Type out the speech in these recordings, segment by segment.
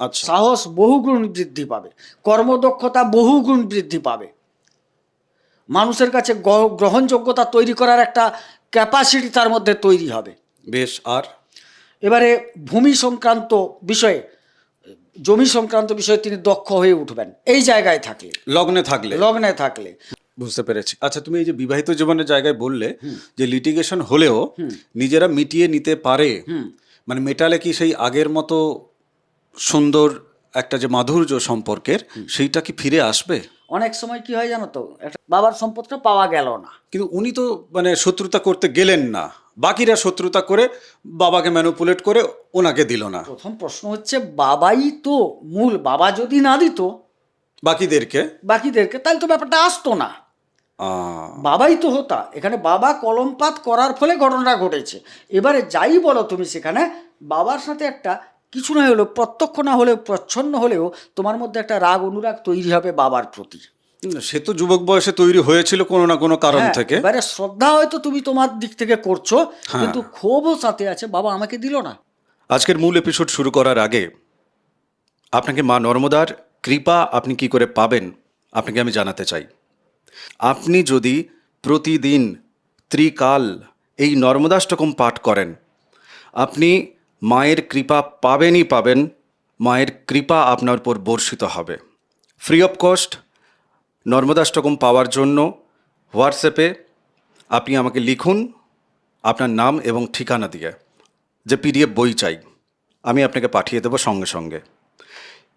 আচ্ছা। সাহস বহুগুণ বৃদ্ধি পাবে কর্মদক্ষতা বহুগুণ বৃদ্ধি পাবে। মানুষের কাছে গ্রহণযোগ্যতা তৈরি করার একটা ক্যাপাসিটি তার মধ্যে তৈরি হবে। বেশ আর? এবারে ভূমি সংক্রান্ত বিষয়ে জমি সংক্রান্ত বিষয়ে তিনি দক্ষ হয়ে উঠবেন। এই জায়গায় থাকলে। লগ্নে থাকলে। লগ্নে থাকলে। বুঝতে পেরেছি। আচ্ছা তুমি এই যে বিবাহিত জীবনের জায়গায় বললে যে লিটিগেশন হলেও নিজেরা মিটিয়ে নিতে পারে। মানে মেটালে কি সেই আগের মতো সুন্দর একটা যে মাধুর্য সম্পর্কের সেইটা কি ফিরে আসবে? অনেক সময় কি হয় জানো তো একটা বাবার সম্পদটা পাওয়া গেল না। কিন্তু উনি তো মানে শত্রুতা করতে গেলেন না। বাকিরা শত্রুতা করে বাবাকে ম্যানুপুলেট করে ওনাকে দিল না। প্রথম প্রশ্ন হচ্ছে বাবাই তো মূল বাবা যদি না দিত বাকিদেরকে? বাকিদেরকে তাহলে তো ব্যাপারটা আসতো না। বাবাই তো হতা। এখানে বাবা কলমপাত করার ফলে ঘটনাটা ঘটেছে। এবারে যাই বলো তুমি সেখানে বাবার সাথে একটা কিছু না হলেও প্রত্যক্ষ না হলেও প্রচ্ছন্ন হলেও তোমার মধ্যে একটা রাগ অনুরাগ তৈরি হবে বাবার প্রতি। সে তো যুবক বয়সে তৈরি হয়েছিল কোনো না কোনো কারণ হ্যাঁ, থেকে। এবারে শ্রদ্ধা হয়তো তুমি তোমার দিক থেকে করছ কিন্তু ক্ষোভও সাথে আছে বাবা আমাকে দিল না। আজকের মূল এপিসোড শুরু করার আগে আপনাকে মা নর্মদার কৃপা আপনি কি করে পাবেন আপনাকে আমি জানাতে চাই। আপনি যদি প্রতিদিন ত্রিকাল এই নর্মদাষ্টকম পাঠ করেন আপনি মায়ের কৃপা পাবেনই পাবেন, মায়ের কৃপা আপনার উপর বর্ষিত হবে। Free of cost Narmada Narmadashtakam পাওয়ার জন্য হোয়াটসঅ্যাপে আপনি আমাকে লিখুন আপনার নাম এবং ঠিকানা দিয়ে, যে পিডিএফ বই চাই, আমি আপনাকে পাঠিয়ে দেবো সঙ্গে সঙ্গে।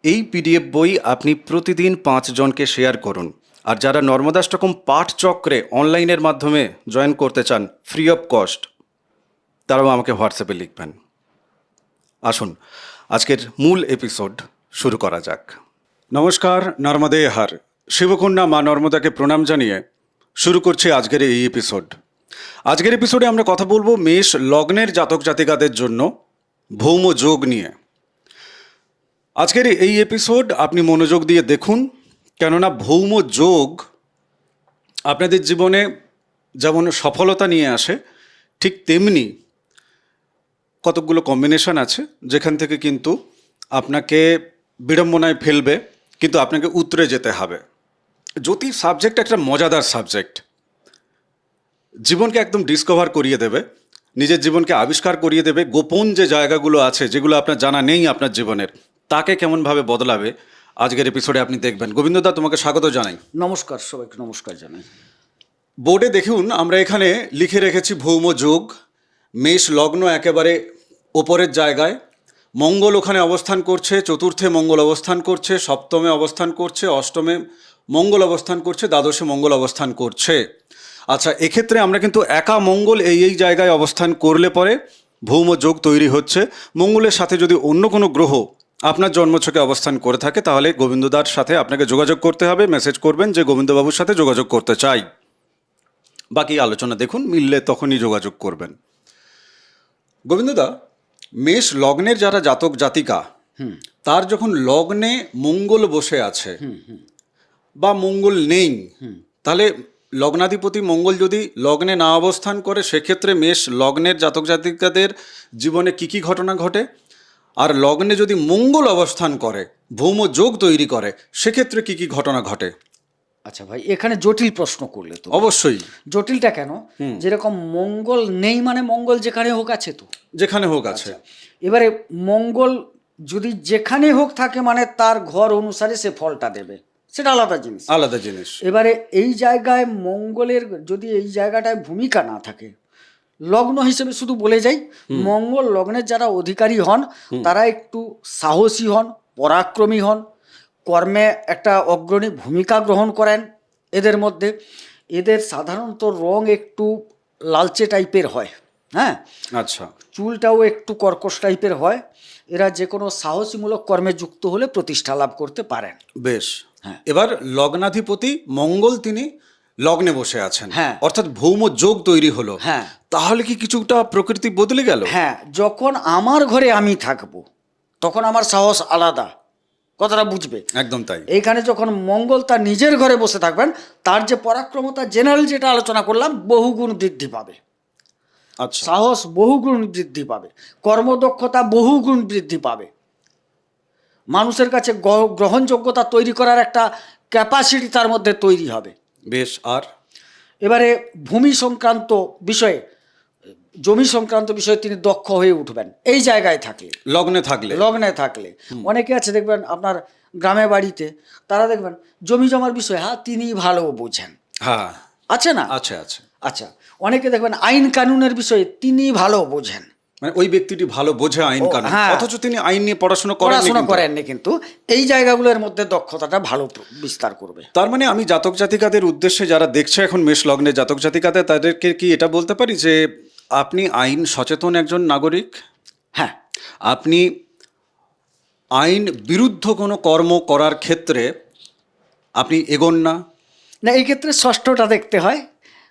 এই পিডিএফ বই আপনি প্রতিদিন পাঁচজনকে শেয়ার করুন, আর যারা নর্মদাষ্টকম পাঠ চক্রে অনলাইনের মাধ্যমে জয়েন করতে চান ফ্রি অফ কস্ট তারাও আমাকে হোয়াটসঅ্যাপে লিখবেন। আসুন, আজকের মূল এপিসোড শুরু করা যাক। নমস্কার, নর্মদে হার। শিবকন্যা মা নর্মদাকে প্রণাম জানিয়ে শুরু করছি আজকের এই এপিসোড আজকের এপিসোডে আমরা কথা বলব মেষ লগ্নের জাতক জাতিকাদের জন্য ভৌম যোগ নিয়ে। আজকের এই এপিসোড আপনি মনোযোগ দিয়ে দেখুন, কেননা ভৌম যোগ আপনাদের জীবনে যেমন সফলতা নিয়ে আসে, ঠিক তেমনি কতকগুলো কম্বিনেশন আছে যেখান থেকে কিন্তু আপনাকে বিড়ম্বনায় ফেলবে কিন্তু আপনাকে উতরে যেতে হবে। জ্যোতিষ সাবজেক্ট একটা মজাদার সাবজেক্ট জীবনকে একদম ডিসকভার করিয়ে দেবে নিজের জীবনকে আবিষ্কার করিয়ে দেবে গোপন যে জায়গাগুলো আছে যেগুলো আপনার জানা নেই আপনার জীবনের তাকে কেমনভাবে বদলাবে আজকের এপিসোডে আপনি দেখবেন। গোবিন্দদা তোমাকে স্বাগত জানাই। নমস্কার সবাইকে নমস্কার জানাই। বোর্ডে দেখুন আমরা এখানে লিখে রেখেছি ভৌম যোগ মেষ লগ্ন একেবারে ওপরের জায়গায় মঙ্গল ওখানে অবস্থান করছে, চতুর্থে মঙ্গল অবস্থান করছে, সপ্তমে অবস্থান করছে, অষ্টমে মঙ্গল অবস্থান করছে, দ্বাদশে মঙ্গল অবস্থান করছে। আচ্ছা এক্ষেত্রে আমরা কিন্তু একা মঙ্গল এই এই জায়গায় অবস্থান করলে পরে ভৌম যোগ তৈরি হচ্ছে। মঙ্গলের সাথে যদি অন্য কোনো গ্রহ আপনার জন্মছকে অবস্থান করে থাকে, তাহলে গোবিন্দদার সাথে আপনাকে যোগাযোগ করতে হবে, মেসেজ করবেন যে গোবিন্দবাবুর সাথে যোগাযোগ করতে চাই। বাকি আলোচনা দেখুন, মিললে তখনই যোগাযোগ করবেন। গোবিন্দদা মেষ লগ্নের যারা জাতক জাতিকা তার যখন লগ্নে মঙ্গল বসে আছে বা মঙ্গল নেই তাহলে লগ্নাধিপতি মঙ্গল যদি লগ্নে না অবস্থান করে সেক্ষেত্রে মেষ লগ্নের জাতক জাতিকাদের জীবনে কি কি ঘটনা ঘটে? আর লগ্নে যদি মঙ্গল অবস্থান করে ভৌম যোগ তৈরি করে সেক্ষেত্রে কি কি ঘটনা ঘটে? আচ্ছা ভাই এখানে জটিল প্রশ্ন করলে তো। অবশ্যই। জটিলটা কেন? যেরকম মঙ্গল নেই মানে মঙ্গল যেখানে হোক আছে তো। যেখানে হোক আছে। এবারে মঙ্গল যদি যেখানে হোক থাকে মানে তার ঘর অনুসারে সে ফলটা দেবে। সেটা আলাদা জিনিস। আলাদা জিনিস। এবারে এই জায়গায় মঙ্গলের যদি এই জায়গাটায় ভূমিকা না থাকে লগ্ন হিসেবে শুধু বলে যাই মঙ্গল লগ্নের যারা অধিকারী হন তারা একটু সাহসী হন পরাক্রমী হন কর্মে একটা অগ্রণী ভূমিকা গ্রহণ করেন। এদের মধ্যে এদের সাধারণত রং একটু লালচে টাইপের হয় হ্যাঁ? আচ্ছা। চুলটাও একটু কর্কশ টাইপের হয়। এরা যে কোনো সাহসীমূলক কর্মে যুক্ত হলে প্রতিষ্ঠা লাভ করতে পারেন। বেশ। হ্যাঁ। এবার লগ্নাধিপতি মঙ্গল তিনি লগ্নে বসে আছেন। হ্যাঁ। অর্থাৎ ভৌম যোগ তৈরি হলো। হ্যাঁ। তাহলে কি কিছুটা প্রকৃতি বদলে গেল? হ্যাঁ যখন আমার ঘরে আমি থাকব তখন আমার সাহস আলাদা। কথাটা বুঝবে। একদম তাই। এইখানে যখন মঙ্গল তার নিজের ঘরে বসে থাকবেন তার যে পরাক্রমতা জেনারেল যেটা আলোচনা করলাম বহুগুণ বৃদ্ধি পাবে। আচ্ছা। সাহস বহুগুণ বৃদ্ধি পাবে। কর্মদক্ষতা বহুগুণ বৃদ্ধি পাবে। মানুষের কাছে গ্রহণযোগ্যতা তৈরি করার একটা ক্যাপাসিটি তার মধ্যে তৈরি হবে। বেশ আর? এবারে ভূমি সংক্রান্ত বিষয়ে জমি সংক্রান্ত বিষয়ে তিনি দক্ষ হয়ে উঠবেন। এই জায়গায় থাকলে লগ্নে থাকলে। লগ্নে থাকলে। অনেকে আছে দেখবেন আপনার গ্রামে বাড়িতে তারা দেখবেন জমি জমার বিষয়ে হ্যাঁ তিনি ভালো বোঝেন। হ্যাঁ। আছে না? আছে আছে। আচ্ছা অনেকে দেখবেন আইন কানুনের বিষয়ে তিনি ভালো বোঝেন। মানে ওই ব্যক্তিটি ভালো বোঝে আইন কানুন। হ্যাঁ। অথচ তিনি আইন নিয়ে পড়াশোনা করেন পড়াশোনা করেননি কিন্তু। এই জায়গাগুলোর মধ্যে দক্ষতাটা ভালো বিস্তার করবে। তার মানে আমি জাতক জাতিকাদের উদ্দেশ্যে যারা দেখছে এখন মেষ লগ্নে জাতক জাতিকাদের তাদেরকে কি এটা বলতে পারি যে আপনি আইন সচেতন একজন নাগরিক? হ্যাঁ। আপনি আইন বিরুদ্ধ কোনো কর্ম করার ক্ষেত্রে আপনি এগোন না? না এই ক্ষেত্রে ষষ্ঠটা দেখতে হয়।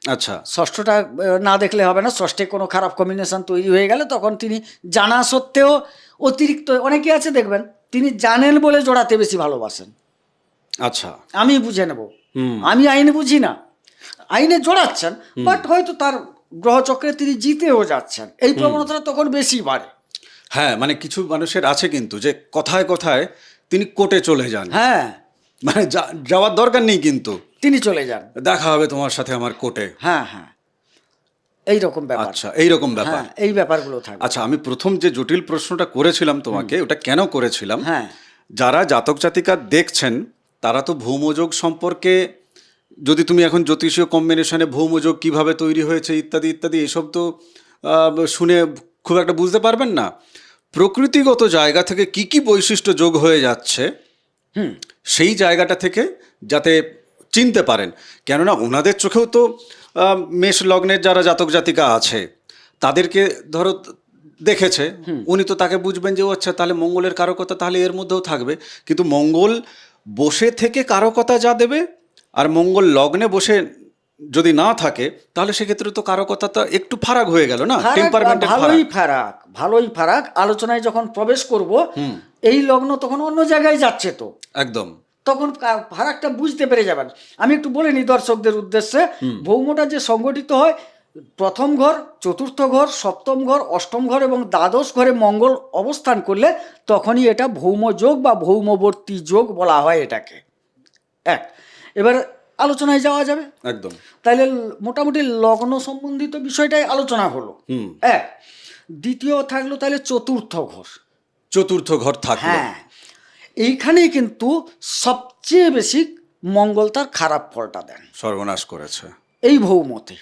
আচ্ছা। ষষ্ঠটা না দেখলে হবে না। ষষ্ঠে কোনো খারাপ কম্বিনেশন তৈরি হয়ে গেলে তখন তিনি জানা সত্ত্বেও অতিরিক্ত অনেকে আছে দেখবেন তিনি জানেন বলে জোড়াতে বেশি ভালোবাসেন। আচ্ছা। আমি বুঝে নেব। আমি আইন বুঝি না। আইনে জোড়াচ্ছেন বাট হয়তো তার গ্রহচক্রে তিনি জিতেও যাচ্ছেন। এই প্রবণতাটা তখন বেশি বাড়ে। হ্যাঁ মানে কিছু মানুষের আছে কিন্তু যে কথায় কথায় তিনি কোর্টে চলে যান। হ্যাঁ। মানে যাওয়ার দরকার নেই কিন্তু। তিনি চলে যান। দেখা হবে তোমার সাথে আমার কোর্টে। হ্যাঁ হ্যাঁ। এই রকম ব্যাপার। আচ্ছা এইরকম ব্যাপার হ্যাঁ এই ব্যাপারগুলো থাকবে আচ্ছা আমি প্রথম যে জটিল প্রশ্নটা করেছিলাম তোমাকে ওটা কেন করেছিলাম? হ্যাঁ। যারা জাতক জাতিকা দেখছেন তারা তো ভৌমযোগ সম্পর্কে যদি তুমি এখন জ্যোতিষীয় কম্বিনেশনে ভৌমযোগ কীভাবে তৈরি হয়েছে, ইত্যাদি ইত্যাদি, এসব তো শুনে খুব একটা বুঝতে পারবেন না। প্রকৃতিগত জায়গা থেকে কি কি বৈশিষ্ট্য যোগ হয়ে যাচ্ছে, হুম, সেই জায়গাটা থেকে যাতে চিনতে পারেন। কেননা ওনাদের চোখেও তো মেষ লগ্নের যারা জাতক জাতিকা আছে, তাদেরকে ধরো দেখেছে উনি তো তাকে বুঝবেন যে, ও আচ্ছা তাহলে মঙ্গলের কারকতা তাহলে এর মধ্যেও থাকবে। কিন্তু মঙ্গল বসে থেকে কারকতা যা দেবে আর মঙ্গল লগ্নে বসে যদি না থাকে তাহলে সেক্ষেত্রে তো কারকতাটা একটু ফারাক হয়ে গেল না? ভালোই ফারাক ভালোই ফারাক। আলোচনায় যখন প্রবেশ করব এই লগ্ন তখন অন্য জায়গায় যাচ্ছে তো। একদম। তখন ফারাকটা বুঝতে পেরে যাবেন। আমি একটু বলে নিই দর্শকদের উদ্দেশ্যে ভৌমটা যে সংগঠিত হয় প্রথম ঘর চতুর্থ ঘর সপ্তম ঘর অষ্টম ঘর এবং দ্বাদশ ঘরে মঙ্গল অবস্থান করলে তখনই এটা ভৌম যোগ বা ভৌমবর্তী যোগ বলা হয় এটাকে। এক। এবার আলোচনায় যাওয়া যাবে। একদম। তাইলে মোটামুটি লগ্ন সম্বন্ধিত বিষয়টাই আলোচনা হলো। হুম। এক দ্বিতীয় থাকল তাহলে চতুর্থ ঘর। চতুর্থ ঘর থাকল। হ্যাঁ। এইখানেই কিন্তু সবচেয়ে বেশি মঙ্গল তার খারাপ ফলটা দেন। সর্বনাশ করেছে। এই ভৌমতে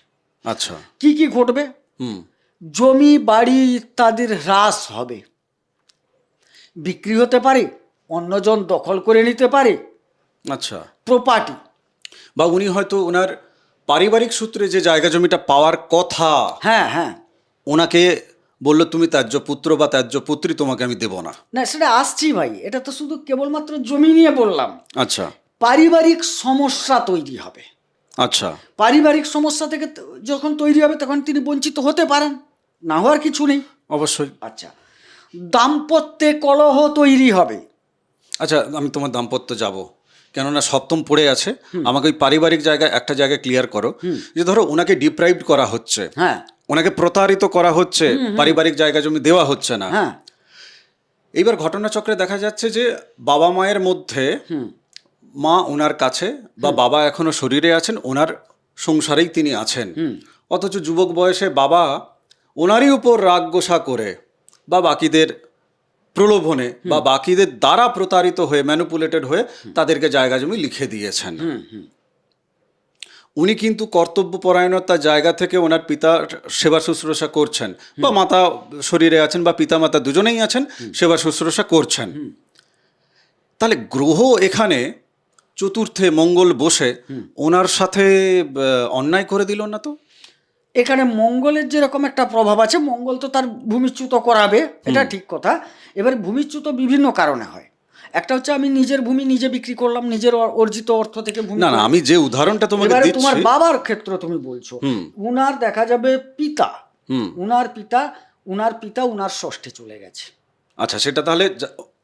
আচ্ছা। কি কি ঘটবে? হুম। জমি বাড়ি ইত্যাদির হ্রাস হবে। বিক্রি হতে পারে অন্যজন দখল করে নিতে পারে আচ্ছা। প্রপার্টি বা উনি হয়তো ওনার পারিবারিক সূত্রে যে জায়গা জমিটা পাওয়ার কথা হ্যাঁ হ্যাঁ। ওনাকে বলল তুমি ত্যায্য পুত্র বা ত্যায্য পুত্রী তোমাকে আমি দেব না। না সেটা আসছি ভাই। এটা তো শুধু কেবলমাত্র জমি নিয়ে বললাম। আচ্ছা। পারিবারিক সমস্যা তৈরি হবে। আচ্ছা। পারিবারিক সমস্যা থেকে যখন তৈরি হবে তখন তিনি বঞ্চিত হতে পারেন। না হওয়ার কিছু নেই। অবশ্যই। আচ্ছা। দাম্পত্যে কলহ তৈরি হবে। আচ্ছা আমি তোমার দাম্পত্য যাব। কেননা সপ্তম পড়ে আছে। আমাকে ওই পারিবারিক জায়গায় একটা জায়গায় ক্লিয়ার করো। যে ধরো ওনাকে ডিপ্রাইভড করা হচ্ছে। হ্যাঁ। ওনাকে প্রতারিত করা হচ্ছে। পারিবারিক জায়গা জমি দেওয়া হচ্ছে না। হ্যাঁ। এইবার ঘটনাচক্রে দেখা যাচ্ছে যে বাবা মায়ের মধ্যে মা ওনার কাছে বা বাবা এখনও শরীরে আছেন ওনার সংসারেই তিনি আছেন। অথচ যুবক বয়সে বাবা ওনারই উপর রাগ গোসা করে বা বাকিদের প্রলোভনে বা বাকিদের দ্বারা প্রতারিত হয়ে ম্যানুপুলেটেড হয়ে তাদেরকে জায়গা জমি লিখে দিয়েছেন। উনি কিন্তু কর্তব্য পরায়ণতার জায়গা থেকে ওনার পিতা সেবা শুশ্রূষা করছেন বা মাতা শরীরে আছেন বা পিতা মাতা দুজনেই আছেন সেবা শুশ্রূষা করছেন। তাহলে গ্রহ এখানে চতুর্থে মঙ্গল বসে ওনার সাথে অন্যায় করে দিল না তো? এখানে মঙ্গলের যেরকম একটা প্রভাব আছে মঙ্গল তো তার ভূমিচ্যুত করাবে এটা ঠিক কথা। এবার ভূমিচ্যুত বিভিন্ন কারণে হয়। একটা হচ্ছে আমি নিজের ভূমি নিজে বিক্রি করলাম নিজের অর্জিত অর্থ থেকে ভূমি না না আমি যে উদাহরণটা তোমাকে এবারে তোমার বাবার ক্ষেত্র তুমি বলছো। উনার দেখা যাবে পিতা। উনার পিতা উনার পিতা উনার ষষ্ঠে চলে গেছে। আচ্ছা সেটা তাহলে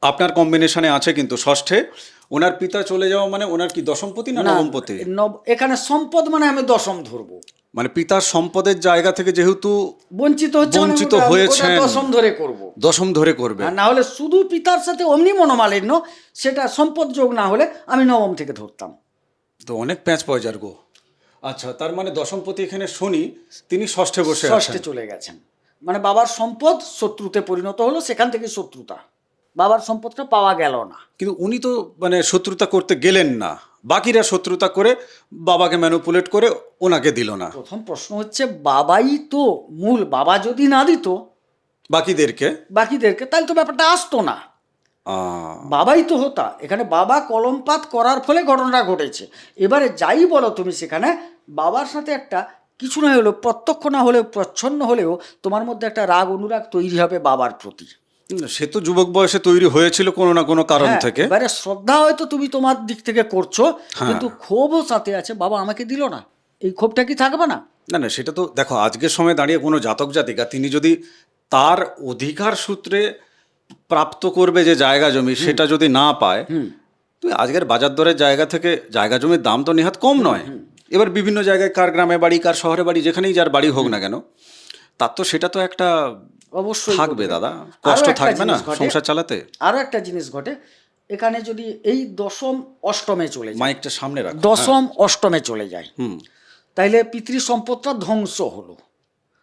আপনার কম্বিনেশনে আছে কিন্তু ষষ্ঠে। ওনার পিতা চলে যাওয়া মানে ওনার কি দশমপতি না নবমপতি নব- এখানে সম্পদ মানে আমি দশম ধরবো। মানে পিতার সম্পদের জায়গা থেকে যেহেতু বঞ্চিত হচ্ছে মানে বঞ্চিত ওটা দশম ধরে করব। দশম ধরে করবে। না হলে শুধু পিতার সাথে অমনি মনোমালিন্য সেটা সম্পদ যোগ না হলে আমি নবম থেকে ধরতাম। তো অনেক প্যাঁচ পয়জার গো। আচ্ছা তার মানে দশমপতি এখানে শনি তিনি ষষ্ঠে বসে ষষ্ঠে চলে গেছেন। মানে বাবার সম্পদ শত্রুতে পরিণত হলো সেখান থেকে শত্রুতা। বাবার সম্পদটা পাওয়া গেল না। কিন্তু উনি তো মানে শত্রুতা করতে গেলেন না। বাকিরা শত্রুতা করে বাবাকে ম্যানুপুলেট করে ওনাকে দিল না। প্রথম প্রশ্ন হচ্ছে বাবাই তো মূল বাবা যদি না দিত বাকিদেরকে? বাকিদেরকে তাহলে তো ব্যাপারটা আসতো না। বাবাই তো হতা। এখানে বাবা কলমপাত করার ফলে ঘটনাটা ঘটেছে। এবারে যাই বলো তুমি সেখানে বাবার সাথে একটা কিছু না হলেও প্রত্যক্ষ না হলেও প্রচ্ছন্ন হলেও তোমার মধ্যে একটা রাগ অনুরাগ তৈরি হবে বাবার প্রতি। সে তো যুবক বয়সে তৈরি হয়েছিল কোনো না কোনো কারণ হ্যাঁ, থেকে। এবারে শ্রদ্ধা হয়তো তুমি তোমার দিক থেকে করছ কিন্তু ক্ষোভও সাথে আছে বাবা আমাকে দিল না। এই ক্ষোভটা কি থাকবে না? না না সেটা তো দেখো আজকের সময় দাঁড়িয়ে কোনো জাতক জাতিকা তিনি যদি তার অধিকার সূত্রে প্রাপ্ত করবে যে জায়গা জমি সেটা যদি না পায় তুই আজকের বাজার দরের জায়গা থেকে জায়গা জমির দাম তো নেহাত কম নয়। এবার বিভিন্ন জায়গায় কার গ্রামে বাড়ি কার শহরে বাড়ি যেখানেই যার বাড়ি হোক না কেন তার তো সেটা তো একটা অবশ্যই থাকবে দাদা। কষ্ট থাকবে না সংসার চালাতে? আরও একটা জিনিস ঘটে এখানে যদি এই দশম অষ্টমে চলে যায় মাইকটা সামনে রাখ দশম অষ্টমে চলে যায় হুম। তাইলে পিতৃ সম্পদটা ধ্বংস হলো।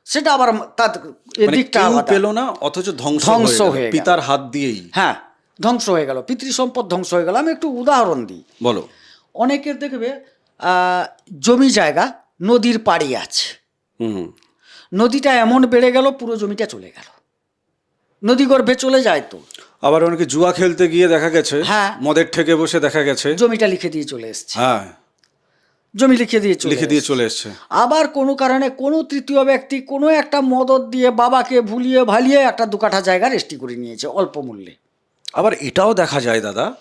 সেটা আবার তার মানে এদিকটা আলাদা। পেল না অথচ ধ্বংস ধ্বংস হয়ে হয়ে। পিতার হাত দিয়েই। হ্যাঁ ধ্বংস হয়ে গেল পিতৃ সম্পদ ধ্বংস হয়ে গেল। আমি একটু উদাহরণ দিই। বলো। অনেকের দেখবে জমি জায়গা নদীর পাড়ে আছে। হুম। নদীটা এমন বেড়ে গেল পুরো জমিটা চলে গেল। নদী গর্ভে চলে যায় তো। আবার অনেকে জুয়া খেলতে গিয়ে দেখা গেছে হ্যাঁ। মদের ঠেকে বসে দেখা গেছে। জমিটা লিখে দিয়ে চলে এসছে। হ্যাঁ। জমি লিখে দিয়ে লিখে দিয়ে চলে এসছে। আবার কোনো কারণে কোনো তৃতীয় ব্যক্তি কোনো একটা মদত দিয়ে বাবাকে ভুলিয়ে ভালিয়ে একটা দু কাঠা জায়গা রেস্টি করে নিয়েছে অল্প মূল্যে। আবার এটাও দেখা যায় দাদা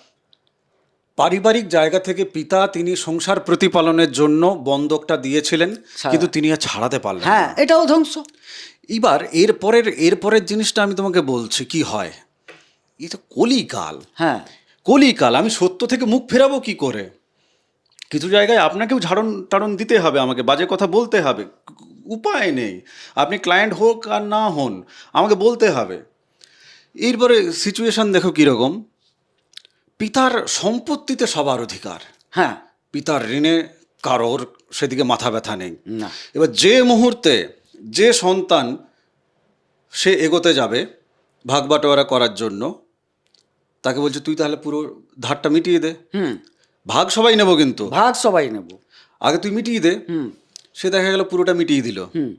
পারিবারিক জায়গা থেকে পিতা তিনি সংসার প্রতিপালনের জন্য বন্ধকটা দিয়েছিলেন কিন্তু তিনি আর ছাড়াতে পারলেন হ্যাঁ। এটাও ধ্বংস। এবার এরপরের এরপরের জিনিসটা আমি তোমাকে বলছি কি হয়? তো কলিকাল। হ্যাঁ। কলিকাল আমি সত্য থেকে মুখ ফেরাবো কি করে? কিছু জায়গায় আপনাকেও ঝাড়ন টাড়ন দিতে হবে আমাকে বাজে কথা বলতে হবে উপায় নেই। আপনি ক্লায়েন্ট হোক আর না হন আমাকে বলতে হবে। এরপরে সিচুয়েশন দেখো কীরকম। পিতার সম্পত্তিতে সবার অধিকার। হ্যাঁ। পিতার ঋণে কারোর সেদিকে মাথা ব্যথা নেই। না। এবার যে মুহূর্তে যে সন্তান সে এগোতে যাবে ভাগ বাটোয়ারা করার জন্য তাকে বলছে তুই তাহলে পুরো ধারটা মিটিয়ে দে। হুম। ভাগ সবাই নেব কিন্তু। ভাগ সবাই নেব। আগে তুই মিটিয়ে দে। হুম। সে দেখা গেল পুরোটা মিটিয়ে দিল। হুম।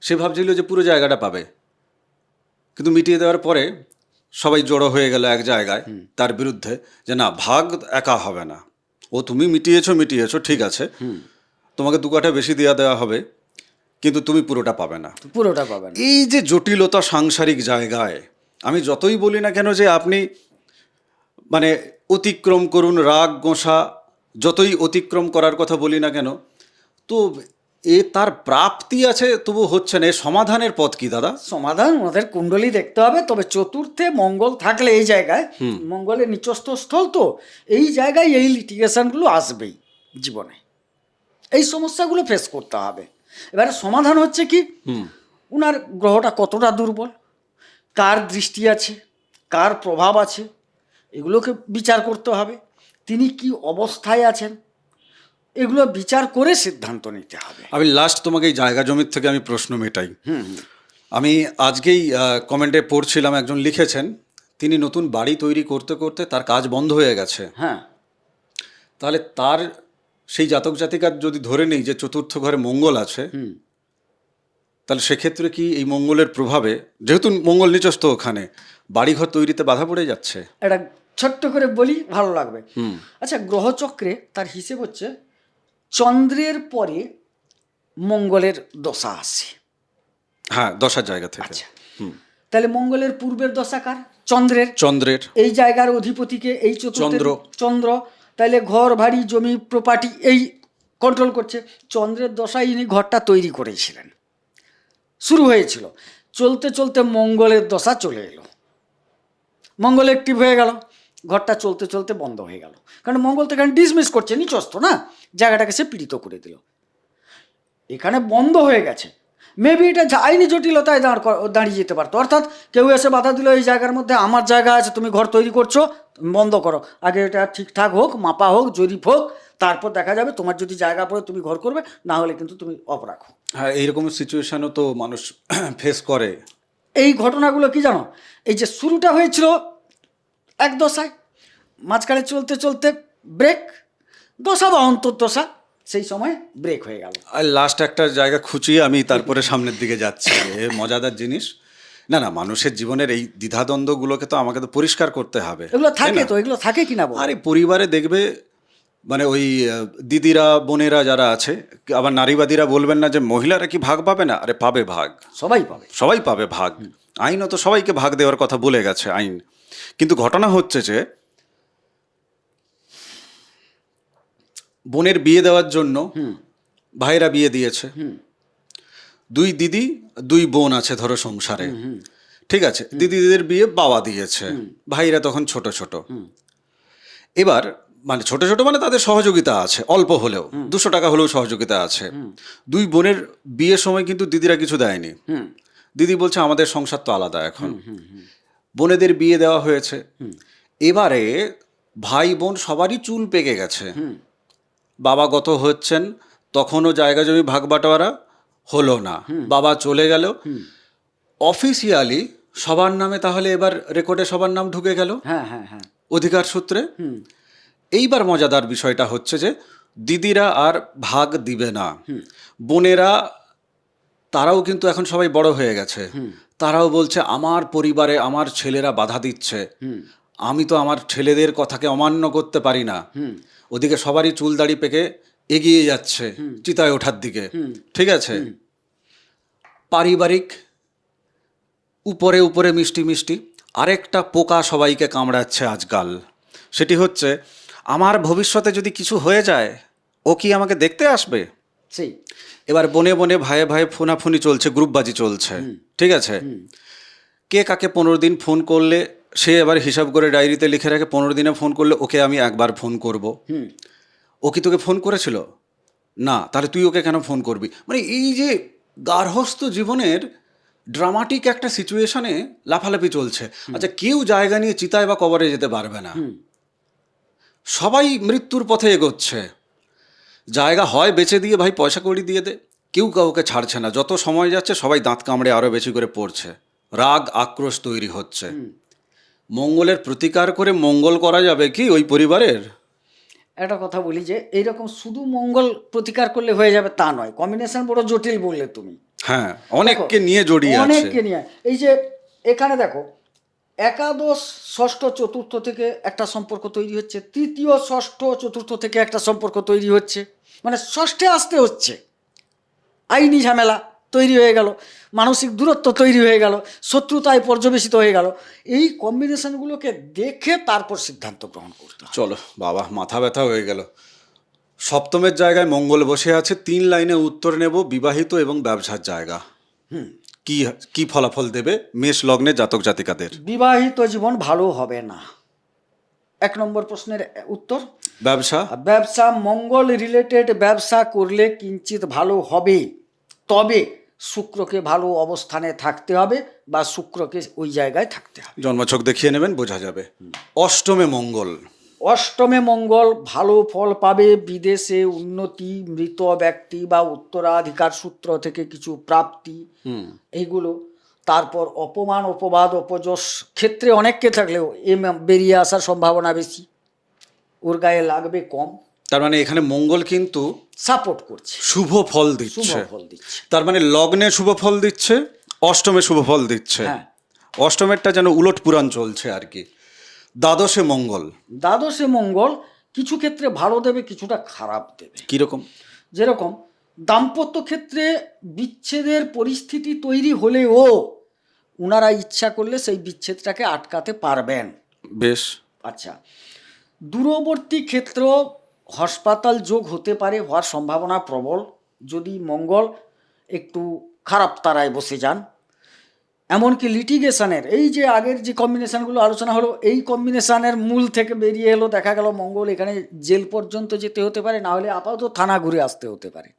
সে ভাবছিল যে পুরো জায়গাটা পাবে। কিন্তু মিটিয়ে দেওয়ার পরে সবাই জড়ো হয়ে গেল এক জায়গায় তার বিরুদ্ধে যে না ভাগ একা হবে না। ও তুমি মিটিয়েছো মিটিয়েছো ঠিক আছে। তোমাকে দু কাঠা বেশি দেওয়া দেওয়া হবে কিন্তু তুমি পুরোটা পাবে না। পুরোটা পাবেন এই যে জটিলতা সাংসারিক জায়গায় আমি যতই বলি না কেন যে আপনি মানে অতিক্রম করুন রাগ গোঁসা যতই অতিক্রম করার কথা বলি না কেন তো এ তার প্রাপ্তি আছে তবু হচ্ছে না। এর সমাধানের পথ কি দাদা? সমাধান ওনাদের কুণ্ডলী দেখতে হবে তবে চতুর্থে মঙ্গল থাকলে এই জায়গায় মঙ্গলের নিচস্থ স্থল তো এই জায়গায় এই লিটিগেশনগুলো আসবেই জীবনে। এই সমস্যাগুলো ফেস করতে হবে। এবারে সমাধান হচ্ছে কি? উনার গ্রহটা কতটা দুর্বল? কার দৃষ্টি আছে? কার প্রভাব আছে? এগুলোকে বিচার করতে হবে। তিনি কি অবস্থায় আছেন? এগুলো বিচার করে সিদ্ধান্ত নিতে হবে। আমি লাস্ট তোমাকে এই জায়গা জমির থেকে আমি প্রশ্ন মেটাই। আমি আজকেই কমেন্টে পড়ছিলাম একজন লিখেছেন তিনি নতুন বাড়ি তৈরি করতে করতে তার কাজ বন্ধ হয়ে গেছে। হ্যাঁ। তাহলে তার সেই জাতক জাতিকার যদি ধরে নেই যে চতুর্থ ঘরে মঙ্গল আছে হুম। তাহলে সেক্ষেত্রে কি এই মঙ্গলের প্রভাবে যেহেতু মঙ্গল নিচস্থ ওখানে বাড়িঘর তৈরিতে বাধা পড়ে যাচ্ছে? এটা ছোট্ট করে বলি ভালো লাগবে। আচ্ছা গ্রহচক্রে তার হিসেব হচ্ছে চন্দ্রের পরে মঙ্গলের দশা আসে। হ্যাঁ দশার জায়গা থেকে। আচ্ছা। তাহলে মঙ্গলের পূর্বের দশা কার? চন্দ্রের। চন্দ্রের। এই জায়গার অধিপতিকে এই চন্দ্র। চন্দ্র। তাহলে ঘর বাড়ি জমি প্রপার্টি এই কন্ট্রোল করছে। চন্দ্রের দশায় ইনি ঘরটা তৈরি করেছিলেন। শুরু হয়েছিল। চলতে চলতে মঙ্গলের দশা চলে এলো। মঙ্গল অ্যাক্টিভ হয়ে গেল। ঘরটা চলতে চলতে বন্ধ হয়ে গেল। কারণ মঙ্গল তো এখানে ডিসমিস করছে নিচস্ত না? জায়গাটাকে সে পীড়িত করে দিল। এখানে বন্ধ হয়ে গেছে। মেবি এটা আইনি জটিলতায় দাঁড় দাঁড়িয়ে যেতে পারতো। অর্থাৎ কেউ এসে বাধা দিল এই জায়গার মধ্যে আমার জায়গা আছে তুমি ঘর তৈরি করছ বন্ধ করো। আগে এটা ঠিকঠাক হোক মাপা হোক জরিপ হোক তারপর দেখা যাবে তোমার যদি জায়গা পড়ে তুমি ঘর করবে না হলে কিন্তু তুমি অফ রাখো হ্যাঁ এইরকম সিচুয়েশনও তো মানুষ ফেস করে। এই ঘটনাগুলো কি জানো? এই যে শুরুটা হয়েছিল এক দশায়। মাঝখানে চলতে চলতে ব্রেক দশা বা অন্তর্দশা সেই সময় ব্রেক হয়ে গেল। আর লাস্ট একটা জায়গা খুঁচিয়ে আমি তারপরে সামনের দিকে যাচ্ছি এ মজাদার জিনিস। না না মানুষের জীবনের এই দ্বিধাদ্বন্দ্বগুলোকে তো আমাকে তো পরিষ্কার করতে হবে এগুলো থাকে তো এগুলো থাকে কিনা আরে পরিবারে দেখবে মানে ওই দিদিরা বোনেরা যারা আছে আবার নারীবাদীরা বলবেন না যে মহিলারা কি ভাগ পাবে না? আরে পাবে ভাগ। সবাই পাবে। সবাই পাবে ভাগ। আইনও তো সবাইকে ভাগ দেওয়ার কথা বলে গেছে আইন। কিন্তু ঘটনা হচ্ছে যে বোনের বিয়ে দেওয়ার জন্য ভাইরা বিয়ে দিয়েছে। দুই দিদি দুই বোন আছে ধরো সংসারে। ঠিক আছে দিদিদের বিয়ে বাবা দিয়েছে। ভাইরা তখন ছোট ছোট। এবার মানে ছোট ছোট মানে তাদের সহযোগিতা আছে অল্প হলেও। দুশো টাকা হলেও সহযোগিতা আছে। দুই বোনের বিয়ের সময় কিন্তু দিদিরা কিছু দেয়নি। দিদি বলছে আমাদের সংসার তো আলাদা এখন। বোনেদের বিয়ে দেওয়া হয়েছে। এবারে ভাই বোন সবারই চুল পেকে গেছে। বাবা গত হচ্ছেন তখনও জায়গা জমি ভাগ বাটোয়ারা হলো না। বাবা চলে গেল। অফিসিয়ালি সবার নামে তাহলে এবার রেকর্ডে সবার নাম ঢুকে গেল। হ্যাঁ হ্যাঁ হ্যাঁ। অধিকার সূত্রে। এইবার মজাদার বিষয়টা হচ্ছে যে দিদিরা আর ভাগ দিবে না। বোনেরা তারাও কিন্তু এখন সবাই বড় হয়ে গেছে। তারাও বলছে আমার পরিবারে আমার ছেলেরা বাধা দিচ্ছে। আমি তো আমার ছেলেদের কথাকে অমান্য করতে পারি না। ওদিকে সবারই চুল দাড়ি পেকে এগিয়ে যাচ্ছে চিতায় ওঠার দিকে। ঠিক আছে? পারিবারিক উপরে উপরে মিষ্টি মিষ্টি আরেকটা পোকা সবাইকে কামড়াচ্ছে আজকাল। সেটি হচ্ছে আমার ভবিষ্যতে যদি কিছু হয়ে যায় ও কি আমাকে দেখতে আসবে? এবার বনে বনে ভাইয়ে ভাইয়ে ফোনাফুনি চলছে গ্রুপবাজি চলছে। ঠিক আছে? কে কাকে পনেরো দিন ফোন করলে সে এবার হিসাব করে ডায়েরিতে লিখে রাখে পনেরো দিনে ফোন করলে ওকে আমি একবার ফোন করব। ও কি তোকে ফোন করেছিল? না তাহলে তুই ওকে কেন ফোন করবি? মানে এই যে গার্হস্থ জীবনের ড্রামাটিক একটা সিচুয়েশনে লাফালাফি চলছে। আচ্ছা কেউ জায়গা নিয়ে চিতায় বা কবরে যেতে পারবে না। সবাই মৃত্যুর পথে এগোচ্ছে। জায়গা হয় বেচে দিয়ে ভাই পয়সা কড়ি দিয়ে দে। কেউ কাউকে ছাড়ছে না। যত সময় যাচ্ছে সবাই দাঁত কামড়ে আরও বেশি করে পড়ছে। রাগ আক্রোশ তৈরি হচ্ছে। মঙ্গলের প্রতিকার করে মঙ্গল করা যাবে কি ওই পরিবারের? একটা কথা বলি যে এইরকম শুধু মঙ্গল প্রতিকার করলে হয়ে যাবে তা নয়। কম্বিনেশন বড় জটিল বললে তুমি। হ্যাঁ অনেককে নিয়ে জড়িয়ে আছে। অনেককে নিয়ে। এই যে এখানে দেখো একাদশ ষষ্ঠ চতুর্থ থেকে একটা সম্পর্ক তৈরি হচ্ছে। তৃতীয় ষষ্ঠ চতুর্থ থেকে একটা সম্পর্ক তৈরি হচ্ছে। মানে ষষ্ঠে আসতে হচ্ছে। আইনি ঝামেলা তৈরি হয়ে গেল মানসিক দূরত্ব তৈরি হয়ে গেল শত্রুতায় পর্যবেসিত হয়ে গেল। এই কম্বিনেশনগুলোকে দেখে তারপর সিদ্ধান্ত গ্রহণ করতে চলো বাবা মাথা ব্যথা হয়ে গেল। সপ্তমের জায়গায় মঙ্গল বসে আছে তিন লাইনে উত্তর নেব বিবাহিত এবং ব্যবসার জায়গা। হুম। কি কি ফলাফল দেবে মেষ লগ্নে জাতক জাতিকাদের? বিবাহিত জীবন ভালো হবে না। এক নম্বর প্রশ্নের উত্তর ব্যবসা? ব্যবসা মঙ্গল রিলেটেড ব্যবসা করলে কিঞ্চিত ভালো হবে তবে শুক্রকে ভালো অবস্থানে থাকতে হবে বা শুক্রকে ওই জায়গায় থাকতে হবে। জন্মছক দেখিয়ে নেবেন বোঝা যাবে। অষ্টমে মঙ্গল। অষ্টমে মঙ্গল ভালো ফল পাবে বিদেশে উন্নতি মৃত ব্যক্তি বা উত্তরাধিকার সূত্র থেকে কিছু প্রাপ্তি। এইগুলো তারপর অপমান অপবাদ অপযশ ক্ষেত্রে অনেককে থাকলেও এ বেরিয়ে আসার সম্ভাবনা বেশি। ওর গায়ে লাগবে কম। তার মানে এখানে মঙ্গল কিন্তু সাপোর্ট করছে। শুভ ফল শুভ দিচ্ছে ফল দিচ্ছে। তার মানে লগ্নে শুভ ফল দিচ্ছে অষ্টমে শুভ ফল দিচ্ছে। হ্যাঁ। অষ্টমেরটা যেন উলট পুরাণ চলছে আর কি। দ্বাদশে মঙ্গল। দ্বাদশে মঙ্গল কিছু ক্ষেত্রে ভালো দেবে কিছুটা খারাপ দেবে। কীরকম? যেরকম দাম্পত্য ক্ষেত্রে বিচ্ছেদের পরিস্থিতি তৈরি হলেও ওনারা ইচ্ছা করলে সেই বিচ্ছেদটাকে আটকাতে পারবেন। বেশ। আচ্ছা। দূরবর্তী ক্ষেত্র হাসপাতাল যোগ হতে পারে হওয়ার সম্ভাবনা প্রবল। যদি মঙ্গল একটু খারাপ তারায় বসে যান। এমনকি লিটিগেশনের এই যে আগের যে কম্বিনেশনগুলো আলোচনা হলো এই কম্বিনেশানের মূল থেকে বেরিয়ে এলো দেখা গেল মঙ্গল এখানে জেল পর্যন্ত যেতে হতে পারে না হলে আপাতত থানা ঘুরে আসতে হতে পারে।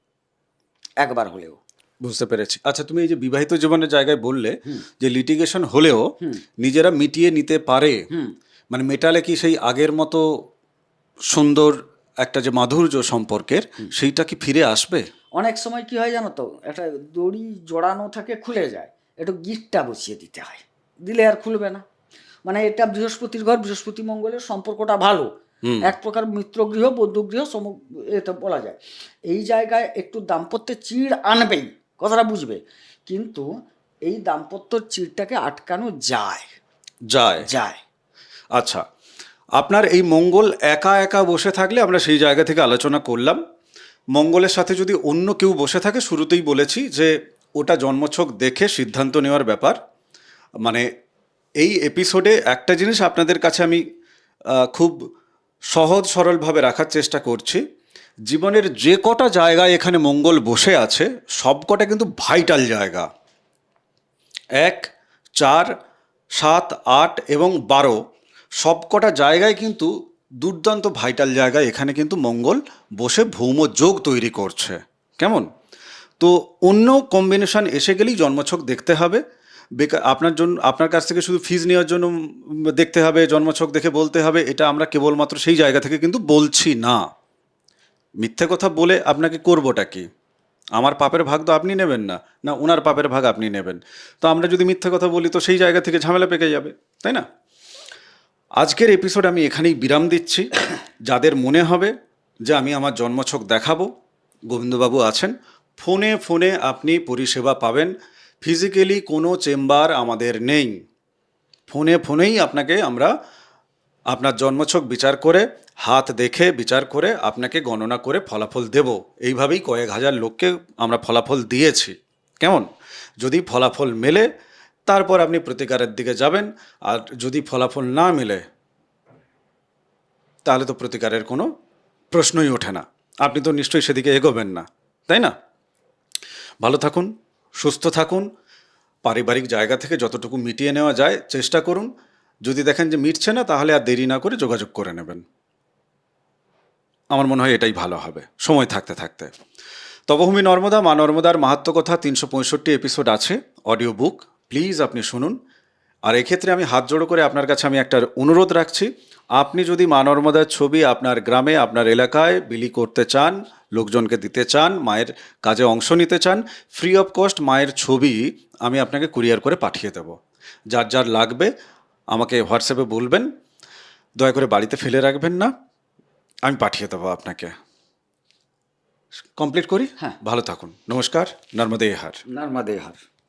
একবার হলেও। বুঝতে পেরেছি। আচ্ছা তুমি এই যে বিবাহিত জীবনের জায়গায় বললে যে লিটিগেশন হলেও নিজেরা মিটিয়ে নিতে পারে। মানে মেটালে কি সেই আগের মতো সুন্দর একটা যে মাধুর্য সম্পর্কের সেইটা কি ফিরে আসবে? অনেক সময় কি হয় জানো তো একটা দড়ি জড়ানো থাকে খুলে যায় একটু গিটটা বসিয়ে দিতে হয় দিলে আর খুলবে না। মানে এটা বৃহস্পতির ঘর বৃহস্পতি মঙ্গলের সম্পর্কটা ভালো। এক প্রকার মিত্রগৃহ বৌদ্ধগৃহ সম এটা বলা যায়। এই জায়গায় একটু দাম্পত্যের চিড় আনবেই কথাটা বুঝবে। কিন্তু এই দাম্পত্য চিড়টাকে আটকানো যায়। যায়? যায়। আচ্ছা। আপনার এই মঙ্গল একা একা বসে থাকলে আমরা সেই জায়গা থেকে আলোচনা করলাম। মঙ্গলের সাথে যদি অন্য কেউ বসে থাকে, শুরুতেই বলেছি যে ওটা জন্মছক দেখে সিদ্ধান্ত নেওয়ার ব্যাপার। মানে এই এপিসোডে একটা জিনিস আপনাদের কাছে আমি খুব সহজ সরলভাবে রাখার চেষ্টা করছি। জীবনের যে কটা জায়গায় এখানে মঙ্গল বসে আছে, সব কটা কিন্তু ভাইটাল জায়গা। এক, চার, সাত, আট এবং বারো সবকটা জায়গায় কিন্তু দুর্দান্ত ভাইটাল জায়গায় এখানে কিন্তু মঙ্গল বসে ভৌম যোগ তৈরি করছে। কেমন? তো অন্য কম্বিনেশন এসে গেলেই জন্মছক দেখতে হবে। বেকার আপনার জন্য আপনার কাছ থেকে শুধু ফিজ নেওয়ার জন্য দেখতে হবে, জন্মছক দেখে বলতে হবে, এটা আমরা কেবলমাত্র সেই জায়গা থেকে কিন্তু বলছি না। মিথ্যে কথা বলে আপনাকে করবোটা কি? আমার পাপের ভাগ তো আপনি নেবেন না না ওনার পাপের ভাগ আপনি নেবেন। তো আমরা যদি মিথ্যে কথা বলি, তো সেই জায়গা থেকে ঝামেলা পেকে যাবে, তাই না? আজকের এপিসোড আমি এখানেই বিরাম দিচ্ছি। যাদের মনে হবে যে আমি আমার জন্মছক দেখাবো, গোবিন্দবাবু আছেন, ফোনে ফোনে আপনি পরিষেবা পাবেন। ফিজিক্যালি কোনো চেম্বার আমাদের নেই। ফোনে ফোনেই আপনাকে আমরা আপনার জন্মছক বিচার করে, হাত দেখে বিচার করে, আপনাকে গণনা করে ফলাফল দেব। এইভাবেই কয়েক হাজার লোককে আমরা ফলাফল দিয়েছি। কেমন? যদি ফলাফল মেলে তারপর আপনি প্রতিকারের দিকে যাবেন, আর যদি ফলাফল না মেলে, তাহলে তো প্রতিকারের কোনো প্রশ্নই ওঠে না। আপনি তো নিশ্চয়ই সেদিকে এগোবেন না, তাই না? ভালো থাকুন, সুস্থ থাকুন, পারিবারিক জায়গা থেকে যতটুকু মিটিয়ে নেওয়া যায় চেষ্টা করুন। যদি দেখেন যে মিটছে না, তাহলে আর দেরি না করে যোগাযোগ করে নেবেন। আমার মনে হয় এটাই ভালো হবে, সময় থাকতে থাকতে। তবভূমি নর্মদা, মা নর্মদার মাহাত্ম কথা তিনশো পঁয়ষট্টি এপিসোড আছে, অডিও বুক। প্লিজ আপনি শুনুন। আর এক্ষেত্রে আমি হাত জোড়ো করে আপনার কাছে আমি একটা অনুরোধ রাখছি। আপনি যদি মা নর্মদার ছবি আপনার গ্রামে আপনার এলাকায় বিলি করতে চান লোকজনকে দিতে চান মায়ের কাজে অংশ নিতে চান ফ্রি অফ কস্ট মায়ের ছবি আমি আপনাকে কুরিয়ার করে পাঠিয়ে দেব। যার যার লাগবে আমাকে হোয়াটসঅ্যাপে বলবেন। দয়া করে বাড়িতে ফেলে রাখবেন না। আমি পাঠিয়ে দেবো আপনাকে। কমপ্লিট করি? হ্যাঁ। ভালো থাকুন। নমস্কার। নর্মদে হার। নর্মদে হার।